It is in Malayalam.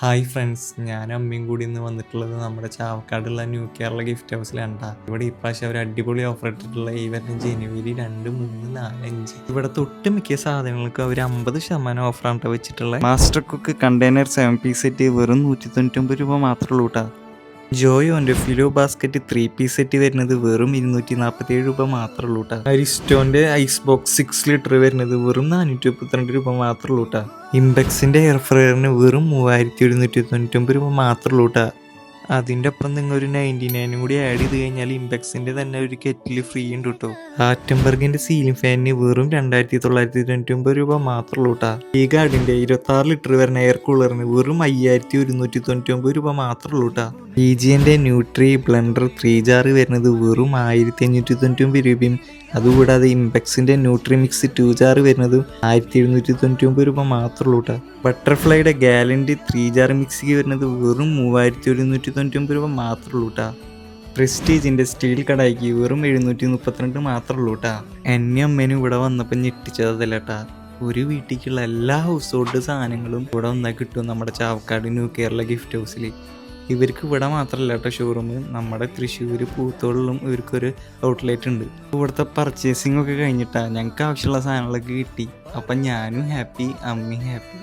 ഹായ് ഫ്രണ്ട്സ് ഞാൻ അമ്മയും കൂടി ഇന്ന് വന്നിട്ടുള്ളത് നമ്മുടെ ചാവക്കാടുള്ള ന്യൂ കേരള ഗിഫ്റ്റ് ഹൗസിലാണ്. ഇവിടെ ഇപ്രാവശ്യം അവർ അടിപൊളി ഓഫർ ഇട്ടിട്ടുള്ള ഈ വരുന്ന ജനുവരി രണ്ട് മൂന്ന് നാല് അഞ്ച്. ഇവിടെ തൊട്ട് മിക്ക സാധനങ്ങൾക്കും അവർ അമ്പത് ശതമാനം ഓഫറാണ് ട്ടോ വെച്ചിട്ടുള്ളത്. Master cook container seven piece set വെറും നൂറ്റി തൊണ്ണൂറ്റൊമ്പത് രൂപ മാത്രമേ ഉള്ളൂ കേട്ടോ ജോയോന്റെ filo basket three piece set വരുന്നത് വെറും ഇരുന്നൂറ്റി നാൽപ്പത്തി ഏഴ് രൂപ മാത്രമേ ഉള്ളൂ കേട്ടോ അരിസ്റ്റോന്റെ ഐസ് ബോക്സ് സിക്സ് ലിറ്റർ വരുന്നത് വെറും നാനൂറ്റി മുപ്പത്തിരണ്ട് രൂപ മാത്രമേ ഉള്ളൂ കേട്ടോ എയർ ഫ്രയറിന് വെറും മൂവായിരത്തി ഒരുന്നൂറ്റി തൊണ്ണൂറ്റൊമ്പത് രൂപ മാത്രമേ ഉള്ളൂ കേട്ടോ അതിന്റെ ഒപ്പം നിങ്ങൾ ഒരു നയന്റി നയനും കൂടി ആഡ് ചെയ്ത് കഴിഞ്ഞാൽ ഇമ്പെക്സിന്റെ തന്നെ ഒരു കെറ്റിൽ ഫ്രീ ഉണ്ട് കേട്ടോ ആറ്റംബർഗിന്റെ സീലിംഗ് ഫാനിന് വെറും രണ്ടായിരത്തി തൊള്ളായിരത്തി തൊണ്ണൂറ്റി ഒമ്പത് രൂപ മാത്രമേ കേട്ടോ ഈ ഗാർഡിന്റെ ഇരുപത്തി ആറ് ലിറ്റർ വരുന്ന എയർ കൂളറിന് വെറും അയ്യായിരത്തി ഒരുന്നൂറ്റി തൊണ്ണൂറ്റി ഒമ്പത് രൂപ മാത്രമേ ഉള്ളൂ കേട്ടോ ജി എന്റെ ന്യൂട്രി ബ്ലെൻഡർ ത്രീ ജാർ വരുന്നത് വെറും ആയിരത്തി അഞ്ഞൂറ്റി തൊണ്ണൂറ്റി ഒമ്പത് രൂപയും അതുകൂടാതെ ഇമ്പെക്സിന്റെ ന്യൂട്രി മിക്സ് ടു ജാർ വരുന്നത് ആയിരത്തി എഴുന്നൂറ്റി തൊണ്ണൂറ്റി ഒമ്പത് രൂപ മാത്രമേ ഉള്ളൂ കേട്ടോ ബട്ടർഫ്ലൈയുടെ ഗാലന്റ് ത്രീ ജാർ മിക്സിക്ക് വരുന്നത് വെറും മൂവായിരത്തി ഒരുന്നൂറ്റി തൊണ്ണൂറ്റി ഒമ്പത് രൂപ മാത്രമേ ഉള്ളൂ കേട്ടോ പ്രസ്റ്റീജിന്റെ സ്റ്റീൽ കടായിക്ക് വെറും എഴുന്നൂറ്റി മുപ്പത്തിരണ്ട് മാത്രമേ ഉള്ളൂ കേട്ടാ എന്നെ അമ്മേനും ഇവിടെ വന്നപ്പോൾ ഞെട്ടിച്ചതല്ല കേട്ടാ ഒരു വീട്ടിലേക്കുള്ള എല്ലാ ഹൗസ് ഹോൾഡ് സാധനങ്ങളും ഇവിടെ വന്നാൽ കിട്ടും നമ്മുടെ ചാവക്കാട് ന്യൂ കേരള ഗിഫ്റ്റ് ഹൗസിൽ ഇവർക്ക് ഇവിടെ മാത്രമല്ല കേട്ടോ ഷോറൂം നമ്മുടെ തൃശ്ശൂർ പൂത്തോളിലും ഇവർക്കൊരു ഔട്ട്ലെറ്റ് ഉണ്ട്. ഇവിടുത്തെ പർച്ചേസിംഗ് ഒക്കെ കഴിഞ്ഞിട്ടാണ് ഞങ്ങൾക്ക് ആവശ്യമുള്ള സാധനങ്ങളൊക്കെ കിട്ടി. അപ്പം ഞാനും ഹാപ്പി അമ്മയും ഹാപ്പി